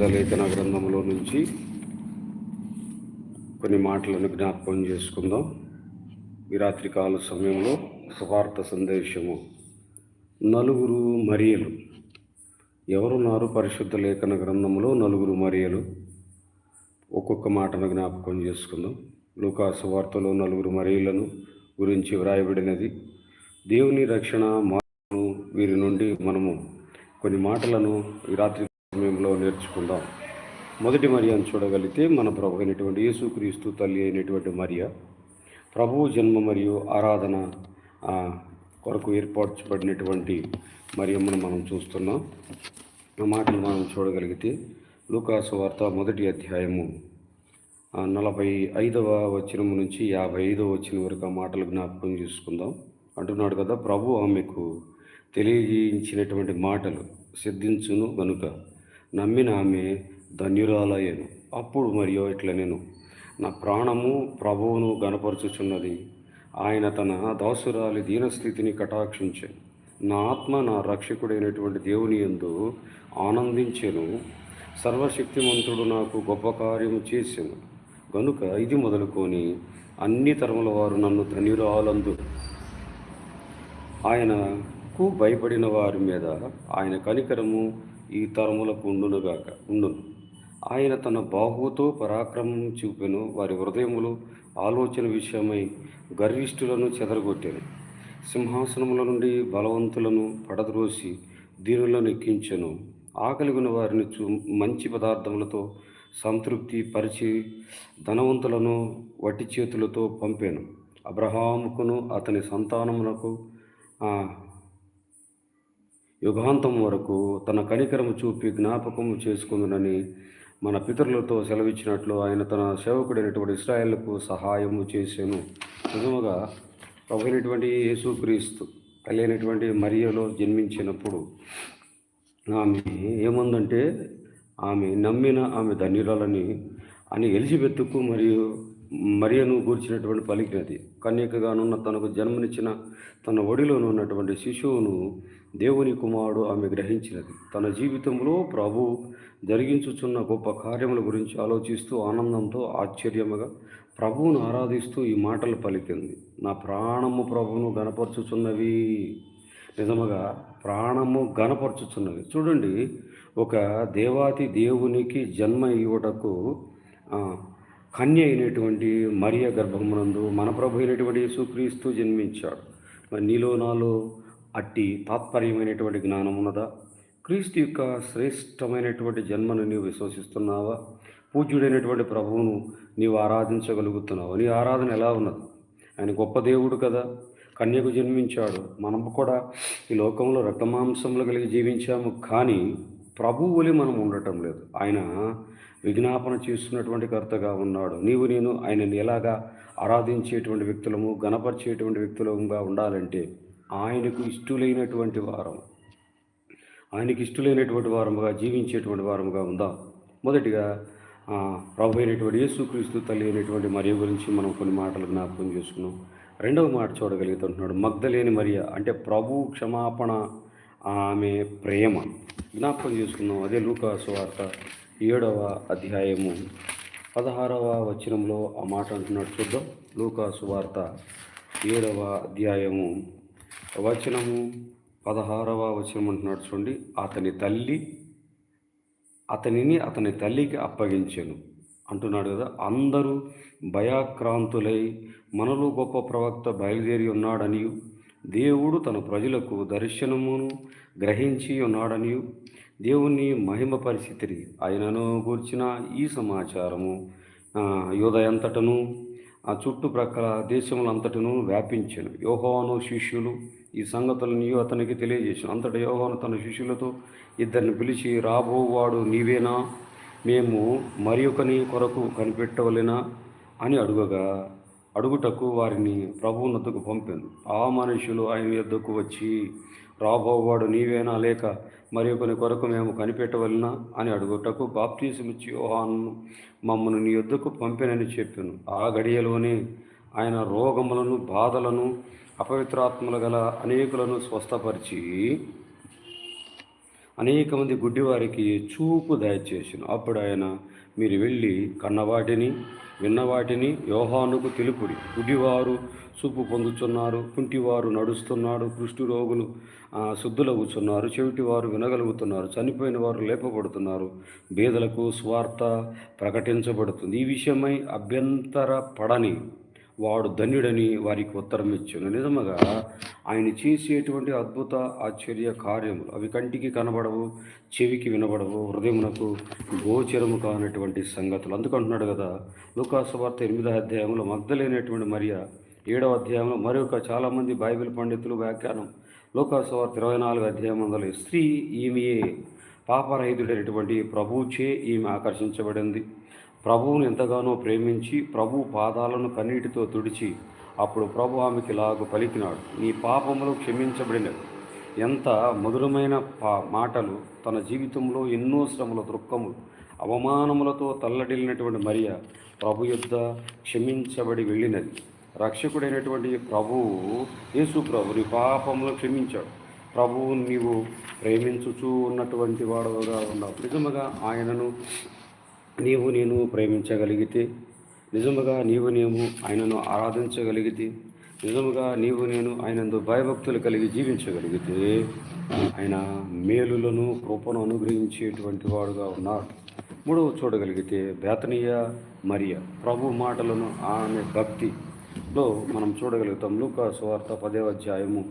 లేఖన గ్రంథంలో నుంచి కొన్ని మాటలను జ్ఞాపకం చేసుకుందాం. ఈ రాత్రికాల సమయంలో సువార్త సందేశము. నలుగురు మరియలు. ఎవరున్నారు పరిశుద్ధ లేఖన గ్రంథంలో నలుగురు మరియలు? ఒక్కొక్క మాటను జ్ఞాపకం చేసుకుందాం. లూకా సువార్తలో నలుగురు మరియలను గురించి వ్రాయబడినది. దేవుని రక్షణ మార్పును వీరి నుండి మనము కొన్ని మాటలను ఈ రాత్రి సమయంలో నేర్చుకుందాం. మొదటి మరియాను చూడగలిగితే మన ప్రభు అయినటువంటి యేసుక్రీస్తు తల్లి అయినటువంటి మరియ. ప్రభువు జన్మ మరియు ఆరాధన కొరకు ఏర్పరచబడినటువంటి మరియమ్మను మనం చూస్తున్నాం. ఆ మాటలు మనం చూడగలిగితే లూకాసు వార్త మొదటి అధ్యాయము నలభై ఐదవ వచనం నుంచి యాభై ఐదవ వచనం వరకు ఆ మాటలు జ్ఞాపకం చేసుకుందాం. అంటున్నాడు కదా ప్రభు ఆమెకు తెలియజేయించినటువంటి మాటలు సిద్ధించును గనుక. నమ్మిన ఆమె ధన్యురాలయ్యను. అప్పుడు మరియు ఇట్లా నేను. నా ప్రాణము ప్రభువును గనపరుచుచున్నది ఆయన తన దాసురాలి దీనస్థితిని కటాక్షించాను. నా ఆత్మ నా రక్షకుడైనటువంటి దేవుని యందు ఆనందించెను. సర్వశక్తిమంతుడు నాకు గొప్ప కార్యము చేసెను. గనుక ఇది మొదలుకొని అన్ని తరముల వారు నన్ను ధన్యురాలందు. ఆయనకు భయపడిన వారి మీద ఆయన కనికరము ఈ తరములకు ఉండునుగాక ఉండును. ఆయన తన బాహువుతో పరాక్రమం చూపెను వారి హృదయములు ఆలోచన విషయమై గర్విష్ఠులను చెదరగొట్టాను. సింహాసనముల నుండి బలవంతులను పడద్రోసి దీనులను ఎక్కించెను. ఆకలిగిన వారిని చూ మంచి పదార్థములతో సంతృప్తి పరిచి ధనవంతులను వట్టి చేతులతో పంపాను. అబ్రహాముకును అతని సంతానములకు యుగాంతం వరకు తన కనికరము చూపి జ్ఞాపకము చేసుకుందునని మన పితరులతో సెలవిచ్చినట్లు ఆయన తన సేవకుడైనటువంటి ఇస్రాయేళ్ళకు సహాయము చేశాను నిజముగా ప్రభు అయినటువంటి యేసుక్రీస్తు కలిగినటువంటి మరియలో జన్మించినప్పుడు ఆమె ఏముందంటే ఆమె నమ్మిన ఆమె ధన్యురాలని అని ఎలిజబెత్తుకు మరియు మరియను గూర్చినటువంటి పలికినది. కన్యకగానున్న తనకు జన్మనిచ్చిన తన ఒడిలోనున్నటువంటి ఉన్నటువంటి శిశువును దేవుని కుమారుడు ఆమె గ్రహించినది. తన జీవితంలో ప్రభు జరిగించుచున్న గొప్ప కార్యముల గురించి ఆలోచిస్తూ ఆనందంతో ఆశ్చర్యముగా ప్రభువును ఆరాధిస్తూ ఈ మాటలు పలికింది. నా ప్రాణము ప్రభువును గనపరుచుచున్నవి నిజముగా ప్రాణము గనపరచుచున్నది చూడండి ఒక దేవాతి దేవునికి జన్మ ఇవ్వటకు కన్య అయినటువంటి మరియ గర్భమునందు మన ప్రభు అయినటువంటి యేసుక్రీస్తు జన్మించాడు. మరి నీలో నాలో అట్టి తాత్పర్యమైనటువంటి జ్ఞానం ఉన్నదా? క్రీస్తు యొక్క శ్రేష్టమైనటువంటి జన్మను నీవు విశ్వసిస్తున్నావా? పూజ్యుడైనటువంటి ప్రభువును నీవు ఆరాధించగలుగుతున్నావా? నీ ఆరాధన ఎలా ఉన్నది? ఆయన గొప్ప దేవుడు కదా. కన్యకు జన్మించాడు. మనం కూడా ఈ లోకంలో రక్తమాంసములు కలిగి జీవించాము. కానీ ప్రభువులి మనం ఉండటం లేదు. ఆయన విజ్ఞాపన చేస్తున్నటువంటి కర్తగా ఉన్నాడు. నీవు నేను ఆయనని ఎలాగా ఆరాధించేటువంటి వ్యక్తులము గణపరిచేటువంటి వ్యక్తులముగా ఉండాలంటే ఆయనకు ఇష్టులైనటువంటి వారం. ఆయనకి ఇష్టులైనటువంటి వారముగా జీవించేటువంటి వారముగా ఉందా? మొదటిగా ప్రభు అయినటువంటి యేసుక్రీస్తు తల్లి అయినటువంటి మరియ గురించి మనం కొన్ని మాటలు జ్ఞాపకం చేసుకున్నాం. రెండవ మాట చూడగలుగుతుంటున్నాడు మగ్ధలేని మరియ అంటే ప్రభు క్షమాపణ ఆమె ప్రేమ. జ్ఞాపకం చేసుకున్నాం అదే లూకాసు వార్త ఏడవ అధ్యాయము పదహారవ వచనంలో ఆ మాట అంటున్నాడు. చూద్దాం. లూకాసు వార్త ఏడవ అధ్యాయము వచనము పదహారవ వచనం అంటున్నాడు చూడండి. అతని తల్లి అతనిని అతని తల్లికి అప్పగించాను. అంటున్నాడు కదా అందరూ భయాక్రాంతులై మనలో గొప్ప ప్రవక్త బయలుదేరి ఉన్నాడనియు. దేవుడు తన ప్రజలకు దర్శనమును గ్రహించి ఉన్నాడనియు. దేవుని మహిమ పరిస్థితి ఆయనను గూర్చిన ఈ సమాచారము ఆ, యోదయంతటను ఆ చుట్టుప్రక్కల దేశములంతటను వ్యాపించాను. యోహోను శిష్యులు ఈ సంగతులను అతనికి తెలియజేశాను. అంతటి యోగాను తన శిష్యులతో ఇద్దరిని పిలిచి రాబోవాడు నీవేనా? మేము మరి ఒకని కొరకు కనిపెట్టవలెనా? అని అడుగగా అడుగుటకు వారిని ప్రభువునద్దకు పంపాను. ఆ మనుషులు ఆయన యొద్దకు వచ్చి రాబోవాడు నీవేనా? లేక మరి ఒకని కొరకు మేము కనిపెట్టవలనా? అని అడుగుటకు బాప్తీసమిచ్చి యోహాను మమ్మను నీ యొద్దకు పంపానని చెప్పాను. ఆ గడియలోనే ఆయన రోగములను బాధలను అపవిత్రాత్మలు గల అనేకులను స్వస్థపరిచి అనేక మంది గుడ్డివారికి చూపు దయచేసిన. అప్పుడు ఆయన మీరు వెళ్ళి కన్నవాటిని విన్నవాటిని యోహానుకు తెలుపుడి. గుడ్డివారు చూపు పొందుతున్నారు కుంటివారు నడుస్తున్నారు కృష్టి రోగులు శుద్ధులవుతున్నారు చెవిటివారు వినగలుగుతున్నారు చనిపోయిన వారు లేపబడుతున్నారు బీదలకు స్వార్థ ప్రకటించబడుతుంది. ఈ విషయమై అభ్యంతర పడని వాడు ధన్యుడని వారికి ఉత్తరం ఇచ్చాను. నిజముగా ఆయన చేసేటువంటి అద్భుత ఆశ్చర్య కార్యములు అవి కంటికి కనబడవు చెవికి వినబడవు హృదయమునకు గోచరము కానటువంటి సంగతులు. అందుకంటున్నాడు కదా లూకాసు వార్త ఎనిమిదో అధ్యాయంలో మగ్ధలేనటువంటి మరియా ఏడవ అధ్యాయంలో మరొక చాలామంది బైబిల్ పండితులు వ్యాఖ్యానం. లూకాసు వార్త ఇరవై నాలుగు అధ్యాయం వందల స్త్రీ ఈమెయే పాపరహితుడైనటువంటి ప్రభుచే ఈమె ఆకర్షించబడింది. ప్రభువును ఎంతగానో ప్రేమించి ప్రభు పాదాలను కన్నీటితో తుడిచి అప్పుడు ప్రభు ఆమెకి లాగు పలికినాడు నీ పాపములు క్షమించబడినవి. ఎంత మధురమైన పా మాటలు తన జీవితంలో ఎన్నో శ్రమల దుఃఖములు అవమానములతో తల్లడిల్లినటువంటి మరియ ప్రభు యుద్ధ క్షమించబడి వెళ్ళినది. రక్షకుడైనటువంటి ప్రభువు యేసు ప్రభు నీ పాపములు క్షమించాడు. ప్రభువు నీవు ప్రేమించుచూ ఉన్నటువంటి వాడుగా ఉన్నావు. నిజముగా ఆయనను నీవు నేను ప్రేమించగలిగితే నిజముగా నీవు నేను ఆయనను ఆరాధించగలిగితే నిజముగా నీవు నేను ఆయనందు భయభక్తులు కలిగి జీవించగలిగితే ఆయన మేలులను కృపను అనుగ్రహించేటువంటి వాడుగా ఉన్నాడు. మూడవ చూడగలిగితే బేతనీయ మరియ ప్రభు మాటలను ఆమె భక్తిలో మనం చూడగలుగుతాం. లూకా సువార్త పదేవ అధ్యాయము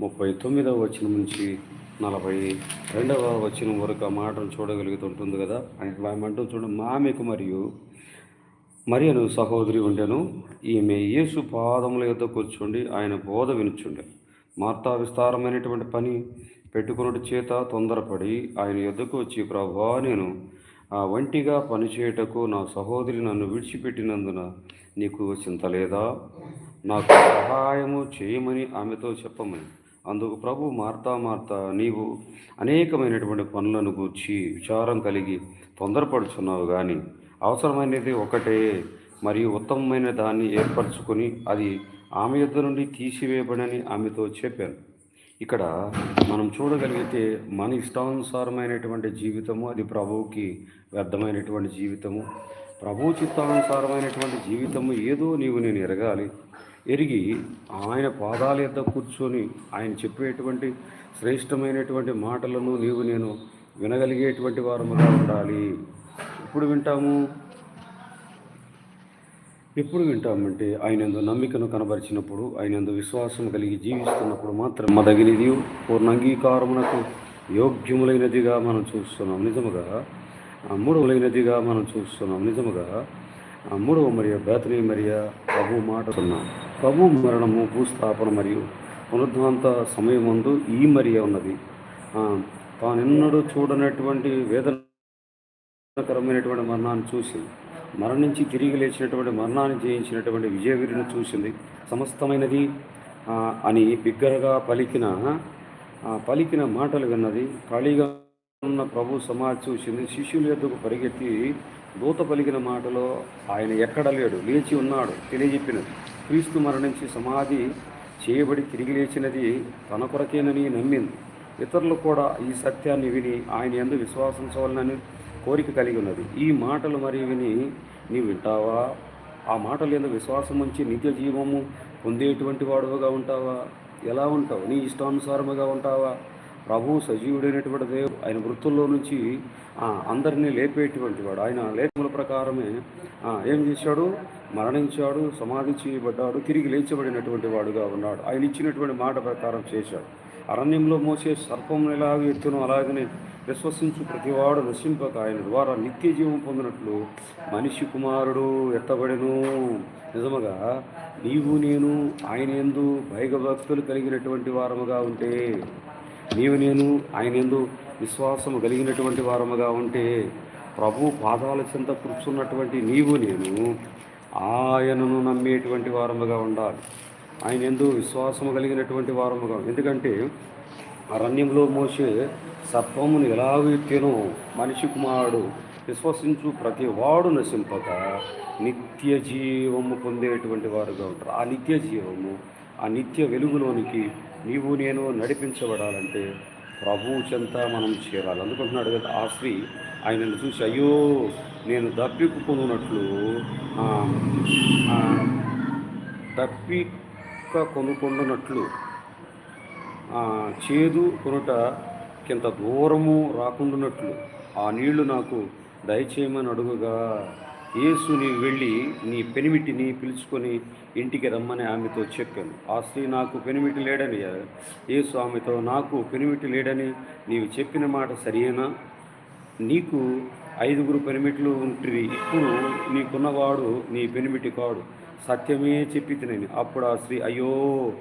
ముప్పై తొమ్మిదవ వచనం నుంచి నలభై రెండవ వచ్చిన వరకు ఆ మాటను చూడగలుగుతుంటుంది కదా. ఆయన అంటూ చూడండి మామెకు మరియు మరియను సహోదరి ఉండెను. ఈమె యేసు పాదముల యొక్క కూర్చుండి ఆయన బోధ వినుచుండే. మార్తా విస్తారమైనటువంటి పని పెట్టుకున్నట్టు చేత తొందరపడి ఆయన యొద్దకు వచ్చి ప్రభా నేను ఆ వంటిగా పనిచేయటకు నా సహోదరి నన్ను విడిచిపెట్టినందున నీకు చింత లేదా? నాకు సహాయము చేయమని ఆమెతో చెప్పమని. అందుకు ప్రభు మార్తా మార్తా నీవు అనేకమైనటువంటి పనులను గూర్చి విచారం కలిగి తొందరపడుచున్నావు కానీ అవసరమైనది ఒకటే మరియు ఉత్తమమైన దాన్ని ఏర్పరచుకొని అది ఆమె యుద్ధ నుండి తీసివేయబడని ఆమెతో చెప్పాను. ఇక్కడ మనం చూడగలిగితే మన ఇష్టానుసారమైనటువంటి జీవితము అది ప్రభువుకి వ్యర్థమైనటువంటి జీవితము. ప్రభు చిత్తానుసారమైనటువంటి జీవితము ఏదో నీవు నేను ఎరగాలి ఎరిగి ఆయన పాదాల యొద్ద కూర్చొని ఆయన చెప్పేటువంటి శ్రేష్టమైనటువంటి మాటలను నీవు నేను వినగలిగేటువంటి వారముగా ఉండాలి. ఎప్పుడు వింటాము? ఎప్పుడు వింటామంటే ఆయన ఎందు నమ్మికను కనబరిచినప్పుడు ఆయన ఎందు విశ్వాసం కలిగి జీవిస్తున్నప్పుడు మాత్రం మదగినది పూర్ణ అంగీకారమునకు యోగ్యములైనదిగా మనం చూస్తున్నాం. నిజముగా అమ్ముడులైనదిగా మూడవలైనదిగా మనం చూస్తున్నాం. నిజముగా మూడవ మరియు బేతనీ మరియా ప్రభు మాట ఉన్నాం. ప్రభు మరణము భూస్థాపన మరియు పునరుద్ధాంత సమయమందు ఈ మరియ ఉన్నది. తానెన్నడూ చూడనటువంటి వేదనకరమైనటువంటి మరణాన్ని చూసింది మరణించి తిరిగి లేచినటువంటి మరణాన్ని జయించినటువంటి విజయవీరుని చూసింది. సమస్తమైనది అని బిగ్గరగా పలికిన పలికిన మాటలు విన్నది. ఖాళీగా ఉన్న ప్రభు సమాధి చూసింది. శిష్యుల యొద్దకు పరిగెత్తి దూత పలికిన మాటలో ఆయన ఎక్కడ లేడు? లేచి ఉన్నాడు. తెలియజెప్పినది. క్రీస్తు మరణించి సమాధి చేయబడి తిరిగి లేచినది తన కొరకేనని నమ్మింది. ఇతరులు కూడా ఈ సత్యాన్ని విని ఆయన ఎందు విశ్వాసించవాలని కోరిక కలిగి ఉన్నది. ఈ మాటలు మరి విని నీవు వింటావా? ఆ మాటలు ఎందు విశ్వాసం ఉంచి నిత్య జీవము పొందేటువంటి వాడుగా ఉంటావా? ఎలా ఉంటావు? నీ ఇష్టానుసారముగా ఉంటావా? ప్రభు సజీవుడైనటువంటి దేవుడు ఆయన వృత్తుల్లో నుంచి అందరినీ లేపేటువంటి వాడు. ఆయన లేఖముల ప్రకారమే ఏం చేశాడు? మరణించాడు సమాధి చేయబడ్డాడు తిరిగి లేచబడినటువంటి వాడుగా ఉన్నాడు. ఆయన ఇచ్చినటువంటి మాట ప్రకారం చేశాడు. అరణ్యంలో మోసే సర్పం ఎలాగ ఎత్తునో అలాగనే విశ్వసించు ప్రతివాడు నశింపక ఆయన ద్వారా నిత్య జీవం పొందినట్లు మనిషి కుమారుడు ఎత్తబడెను. నిజముగా నీవు నేను ఆయన ఎందు భయభక్తులు కలిగినటువంటి వారముగా ఉంటే నీవు నేను ఆయన ఎందు విశ్వాసము కలిగినటువంటి వారముగా ఉంటే ప్రభు పాదాల చెంత కూర్చున్నటువంటి నీవు నేను ఆయనను నమ్మేటువంటి వారముగా ఉండాలి. ఆయన ఎందు విశ్వాసము కలిగినటువంటి వారముగా ఎందుకంటే అరణ్యంలో మోసే సర్పమును ఎలాగెత్తేనో మనిషి కుమారుడు విశ్వసించు ప్రతి వాడు నశింపక నిత్య జీవము పొందేటువంటి వారుగా ఉంటారు. ఆ నిత్య జీవము ఆ నిత్య వెలుగులోనికి నీవు నేను నడిపించబడాలంటే ప్రభువు చెంత మనం చేరాలి. అందుకుంటున్నాడు కదా ఆ స్త్రీ. ఆయనను చూసి అయ్యో నేను దప్పికున్నట్లు దప్పిక కొనుక్కుంటున్నట్లు చేదు కొనుట కింత దూరము రాకుండానట్లు ఆ నీళ్ళు నాకు దయచేయమని అడుగుగా యేసుని వెళ్ళి నీ పెనిమిటిని పిలుచుకొని ఇంటికి రమ్మని ఆమెతో చెప్పాను. ఆ స్త్రీ నాకు పెనిమిటి లేడని యేసు ఆమెతో నాకు పెనిమిటి లేడని నీవు చెప్పిన మాట సరియేనా? నీకు ఐదుగురు పెనిమిట్లు ఉంటుంది ఇప్పుడు నీకున్నవాడు నీ పెనిమిటి కాడు. సత్యమే చెప్పి తినని. అప్పుడు ఆ స్త్రీ అయ్యో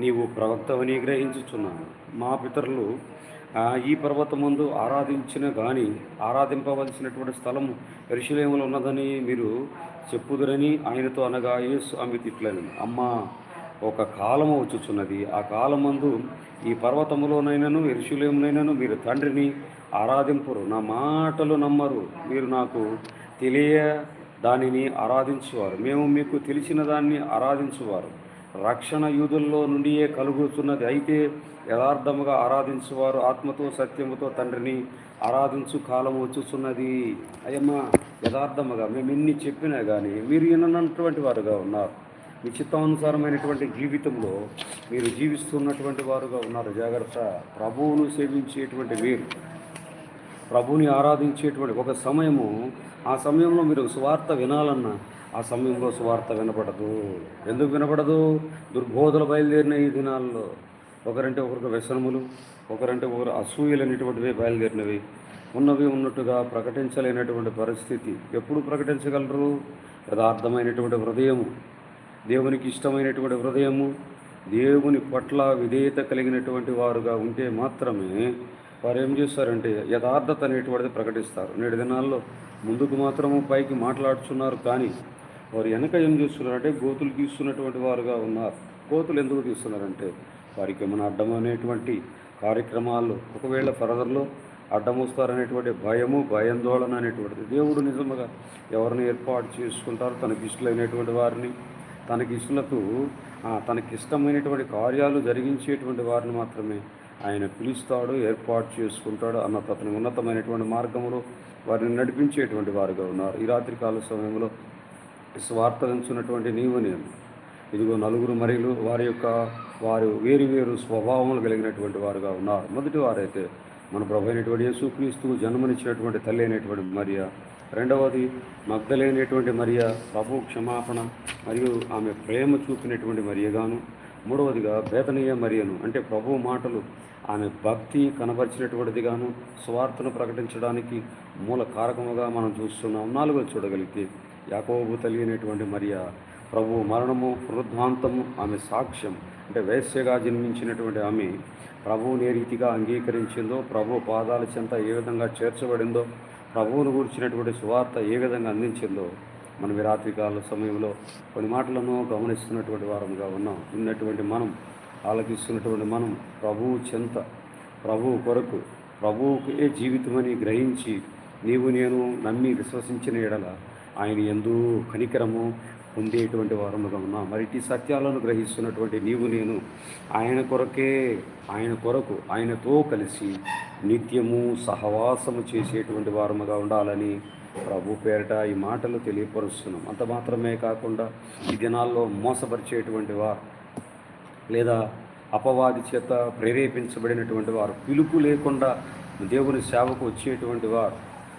నీవు ప్రవక్తవని గ్రహించుచున్నాను. మా పితరులు ఈ పర్వతమందు ఆరాధించిన కానీ ఆరాధింపవలసినటువంటి స్థలం పరిశీలనలో ఉన్నదని మీరు చెప్పుదురని ఆయనతో అనగా యేసు ఆమె తిట్లను. అమ్మా ఒక కాలము వచ్చుచున్నది. ఆ కాలమందు ఈ పర్వతములోనైనను ఎరుశలేమునైనను మీరు తండ్రిని ఆరాధింపరు. నా మాటలు నమ్మరు. మీరు నాకు తెలియ దానిని ఆరాధించువారు. మేము మీకు తెలిసిన దాన్ని ఆరాధించువారు. రక్షణ యూదుల్లో నుండియే కలుగుతున్నది. అయితే యథార్థముగా ఆరాధించువారు ఆత్మతో సత్యముతో తండ్రిని ఆరాధించు కాలం వచ్చుచున్నది. అయ్యమ్మా యథార్థముగా మేము ఇన్ని చెప్పినా కానీ మీరు విననటువంటి వారుగా ఉన్నారు. మీ చిత్తానుసారమైనటువంటి జీవితంలో మీరు జీవిస్తున్నటువంటి వారుగా ఉన్నారు. జాగ్రత్త. ప్రభువును సేవించేటువంటి మీరు ప్రభుని ఆరాధించేటువంటి ఒక సమయము ఆ సమయంలో మీరు స్వార్థ వినాలన్నా ఆ సమయంలో సువార్త వినపడదు. ఎందుకు వినపడదు? దుర్బోధలు బయలుదేరిన ఈ దినాల్లో ఒకరంటే ఒకరికి వ్యసనములు ఒకరంటే ఒకరు అసూయలు అనేటువంటివి బయలుదేరినవి. ఉన్నవి ఉన్నట్టుగా ప్రకటించలేనటువంటి పరిస్థితి ఎప్పుడు ప్రకటించగలరు? యథార్థమైనటువంటి హృదయము దేవునికి ఇష్టమైనటువంటి హృదయము దేవుని పట్ల విధేయత కలిగినటువంటి వారుగా ఉంటే మాత్రమే వారు ఏం చేస్తారంటే యథార్థత అనేటువంటిది ప్రకటిస్తారు. నేటి దినాల్లో ముందుకు మాత్రము పైకి మాట్లాడుతున్నారు కానీ వారు వెనక ఏం చేస్తున్నారంటే గోతులు తీస్తున్నటువంటి వారుగా ఉన్నారు. గోతులు ఎందుకు తీస్తున్నారంటే వారికి ఏమైనా అడ్డం అనేటువంటి కార్యక్రమాలు ఒకవేళ ఫరదర్లో అడ్డం వస్తారనేటువంటి భయము భయాందోళన అనేటువంటిది. దేవుడు నిజముగా ఎవరిని ఏర్పాటు చేసుకుంటారు తనకి ఇష్టమైనటువంటి వారిని తనకి ఇష్టలకు తనకి ఇష్టమైనటువంటి కార్యాలు జరిగించేటువంటి వారిని మాత్రమే ఆయన పిలుస్తాడు ఏర్పాటు చేసుకుంటాడు అన్న అతని ఉన్నతమైనటువంటి మార్గంలో వారిని నడిపించేటువంటి వారుగా ఉన్నారు. ఈ రాత్రికాల సమయంలో స్వార్థించున్నటువంటి నీవు నేను. ఇదిగో నలుగురు మరియు వారి యొక్క వారు వేరు వేరు స్వభావములు కలిగినటువంటి వారుగా ఉన్నారు. మొదటి వారైతే మన ప్రభు అయినటువంటి యేసుక్రీస్తుకు జన్మనిచ్చినటువంటి తల్లి అయినటువంటి మరియ. రెండవది మగ్ధలైనటువంటి మరియ ప్రభు క్షమాపణ మరియు ఆమె ప్రేమ చూపినటువంటి మరియగాను. మూడవదిగా బేతనీయ మరియను అంటే ప్రభు మాటలు ఆమె భక్తి కనబరిచినటువంటిదిగాను స్వార్థను ప్రకటించడానికి మూల కారకముగా మనం చూస్తున్నాం. నాలుగోది చూడగలిగితే యాకోబు తెలియనటువంటి అయినటువంటి మరియా ప్రభు మరణము పునరుద్ధాంతము ఆమె సాక్ష్యం. అంటే వేశ్యగా జన్మించినటువంటి ఆమె ప్రభువుని ఏ రీతిగా అంగీకరించిందో ప్రభు పాదాల చెంత ఏ విధంగా చేర్చబడిందో ప్రభువును కూర్చున్నటువంటి సువార్త ఏ విధంగా అందించిందో మనం ఈ రాత్రికాల సమయంలో కొన్ని మాటలను గమనిస్తున్నటువంటి వారంగా ఉన్నాం. ఉన్నటువంటి మనం ఆలకిస్తున్నటువంటి మనం ప్రభువు చెంత ప్రభువు కొరకు ప్రభువుకే జీవితమని గ్రహించి నీవు నేను నమ్మి విశ్వసించిన ఎడల ఆయన ఎందు కనికరము పొందేటువంటి వారముగా ఉన్నాం. మరి ఇటు సత్యాలను గ్రహిస్తున్నటువంటి నీవు నేను ఆయన కొరకే ఆయన కొరకు ఆయనతో కలిసి నిత్యము సహవాసము చేసేటువంటి వారముగా ఉండాలని ప్రభు పేరిట ఈ మాటలు తెలియపరుస్తున్నాం. అంత మాత్రమే కాకుండా ఈ దినాల్లో మోసపరిచేటువంటి వారు లేదా అపవాది చేత ప్రేరేపించబడినటువంటి వారు పిలుపు లేకుండా దేవుని సేవకు వచ్చేటువంటి వారు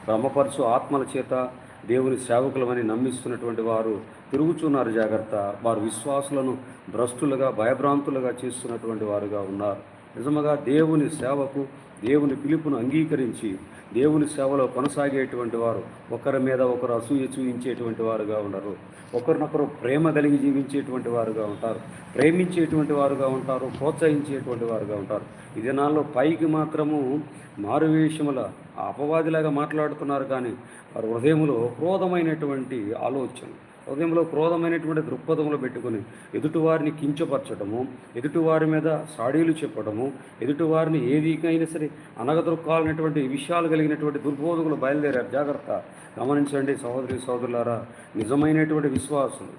భ్రమపరచు ఆత్మల చేత దేవుని సేవకులమని నమ్మిస్తున్నటువంటి వారు తిరుగుచున్నారు జాగ్రత్త. వారు విశ్వాసులను భ్రష్టులుగా భయభ్రాంతులుగా చేస్తున్నటువంటి వారుగా ఉన్నారు. నిజముగా దేవుని సేవకు దేవుని పిలుపును అంగీకరించి దేవుని సేవలో కొనసాగేటువంటి వారు ఒకరి మీద ఒకరు అసూయ చూయించేటువంటి వారుగా ఉండరు. ఒకరినొకరు ప్రేమ కలిగి జీవించేటువంటి వారుగా ఉంటారు. ప్రేమించేటువంటి వారుగా ఉంటారు. ప్రోత్సహించేటువంటి వారుగా ఉంటారు. ఈ దినాల్లో పైకి మాత్రము మారువేషముల అపవాదిలాగా మాట్లాడుతున్నారు కానీ వారి హృదయంలో క్రోధమైనటువంటి ఆలోచన హృదయంలో క్రోధమైనటువంటి దృక్పథములు పెట్టుకొని ఎదుటివారిని కించపరచడము ఎదుటివారి మీద సాడీలు చెప్పడము ఎదుటివారిని ఏదికైనా సరే అనగదొక్కాలనేటువంటి విషయాలు కలిగినటువంటి దుర్బోధకులు బయలుదేరారు. జాగ్రత్త. గమనించండి సహోదరి సోదరులారా నిజమైనటువంటి విశ్వాసులు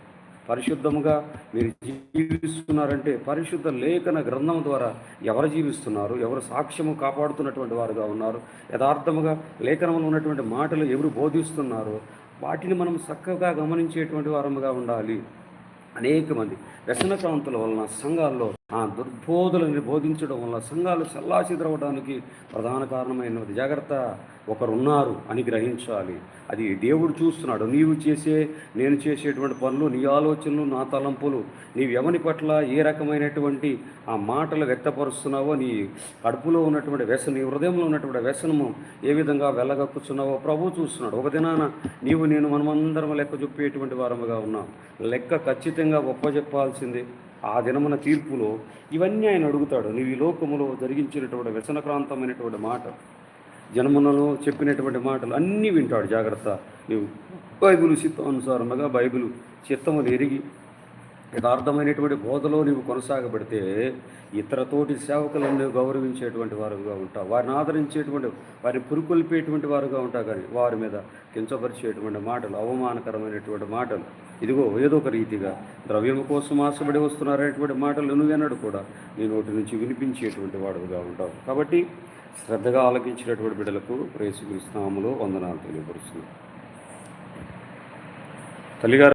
పరిశుద్ధముగా మీరు జీవిస్తున్నారంటే పరిశుద్ధ లేఖన గ్రంథం ద్వారా ఎవరు జీవిస్తున్నారు ఎవరు సాక్ష్యము కాపాడుతున్నటువంటి వారుగా ఉన్నారు యథార్థముగా లేఖనంలో ఉన్నటువంటి మాటలు ఎవరు బోధిస్తున్నారు వాటిని మనం చక్కగా గమనించేటువంటి వారముగా ఉండాలి. అనేక మంది వ్యసనక్రాంతుల వలన సంఘాల్లో ఆ దుర్బోధులను బోధించడం వల్ల సంఘాలు చల్లాచెదరవడానికి ప్రధాన కారణమైనది. జాగ్రత్త. ఒకరున్నారు అని గ్రహించాలి. అది దేవుడు చూస్తున్నాడు. నీవు చేసే నేను చేసేటువంటి పనులు నీ ఆలోచనలు నా తలంపులు నీవు ఎవని పట్ల ఏ రకమైనటువంటి ఆ మాటలు వ్యక్తపరుస్తున్నావో నీ కడుపులో ఉన్నటువంటి వ్యసనం నీ హృదయంలో ఉన్నటువంటి వ్యసనము ఏ విధంగా వెళ్ళగక్కుతున్నావో ప్రభు చూస్తున్నాడు. ఒక దినాన నీవు నేను మనమందరం లెక్క చెప్పేటువంటి వారముగా ఉన్నాం. లెక్క ఖచ్చితంగా గొప్ప చెప్పాల్సిందే ఆ దినమున తీర్పులో ఇవన్నీ ఆయన అడుగుతాడు. నీవు ఈ లోకములో జరిగించినటువంటి వ్యసనక్రాంతమైనటువంటి మాట జన్మలలో చెప్పినటువంటి మాటలు అన్నీ వింటాడు. జాగ్రత్త. నీవు బైబిల్ చిత్తానుసారముగా బైబిల్ చిత్తములు ఎరిగి యథార్థమైనటువంటి బోధలో నీవు కొనసాగబడితే ఇతర తోటి సేవకులను నువ్వు గౌరవించేటువంటి వారుగా ఉంటావు. వారిని ఆదరించేటువంటి వారిని పురుకొల్పేటువంటి వారుగా ఉంటావు. కానీ వారి మీద కించపరిచేటువంటి మాటలు అవమానకరమైనటువంటి మాటలు ఇదిగో ఏదో ఒక రీతిగా ద్రవ్యము కోసం ఆశపడి వస్తున్నారనేటువంటి మాటలు నువ్వెన్నడు కూడా నీ నోటి నుంచి వినిపించేటువంటి వాడుగా ఉంటావు. కాబట్టి శ్రద్ధగా ఆలకించినటువంటి బిడ్డలకు ప్రేసుకృష్ణాములో వందనాలు తెలియపరుస్తున్నాను తల్లిగారు